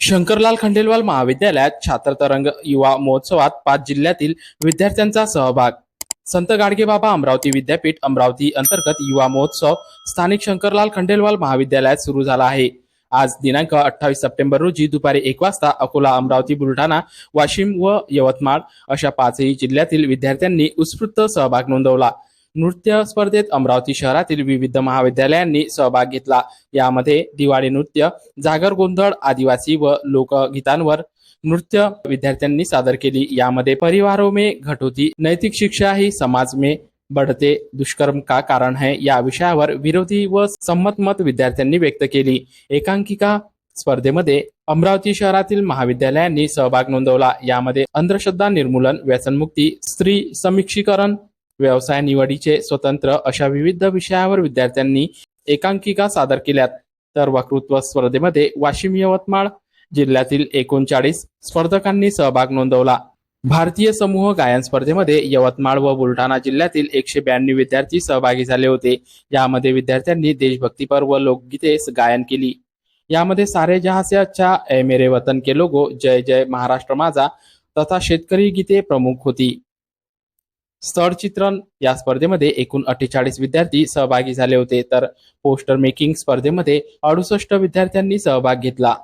शंकरलाल खंडेलवाल महाविद्यालयात छात्रतरंग युवा महोत्सवात पाच जिल्ह्यातील विद्यार्थ्यांचा सहभाग. संत गाडगेबाबा अमरावती विद्यापीठ अमरावती अंतर्गत युवा महोत्सव स्थानिक शंकरलाल खंडेलवाल महाविद्यालयात सुरू झाला आहे. आज दिनांक अठ्ठावीस सप्टेंबर रोजी दुपारी एक वाजता अकोला अमरावती बुलढाणा वाशिम व यवतमाळ अशा पाचही जिल्ह्यातील विद्यार्थ्यांनी उत्स्फूर्त सहभाग नोंदवला. नृत्य स्पर्धेत अमरावती शहरातील विविध महाविद्यालयांनी सहभाग घेतला. यामध्ये दिवाळी नृत्य जागर गोंधळ आदिवासी व लोकगीतांवर नृत्य विद्यार्थ्यांनी सादर केली. यामध्ये परिवारों में घटोती नैतिक शिक्षा ही समाज में बढ़ते दुष्कर्म का कारण है या विषयावर विरोधी व संमत मत विद्यार्थ्यांनी व्यक्त केली. एकांकिका स्पर्धेमध्ये अमरावती शहरातील महाविद्यालयांनी सहभाग नोंदवला. यामध्ये अंधश्रद्धा निर्मूलन व्यसनमुक्ती स्त्री समीक्षीकरण व्यवसाय निवडीचे स्वतंत्र अशा विविध विषयावर विद्यार्थ्यांनी एकांकिका सादर केल्यात. तर वक्तृत्व स्पर्धेमध्ये वाशिम यवतमाळ जिल्ह्यातील एकोणचाळीस स्पर्धकांनी सहभाग नोंदवला. भारतीय समूह गायन स्पर्धेमध्ये यवतमाळ व बुलढाणा जिल्ह्यातील एकशे ब्याण्णव विद्यार्थी सहभागी झाले होते. यामध्ये विद्यार्थ्यांनी देशभक्तीपर व लोकगीते गायन केली. यामध्ये सारे जहां से अच्छा ए मेरे वतन के लोगो जय जय महाराष्ट्र माझा तथा शेतकरी गीते प्रमुख होती. स्थळ चित्रण या स्पर्धेमध्ये एकूण अठ्ठेचाळीस विद्यार्थी सहभागी झाले होते. तर पोस्टर मेकिंग स्पर्धेमध्ये अडुसष्ट विद्यार्थ्यांनी सहभाग घेतला.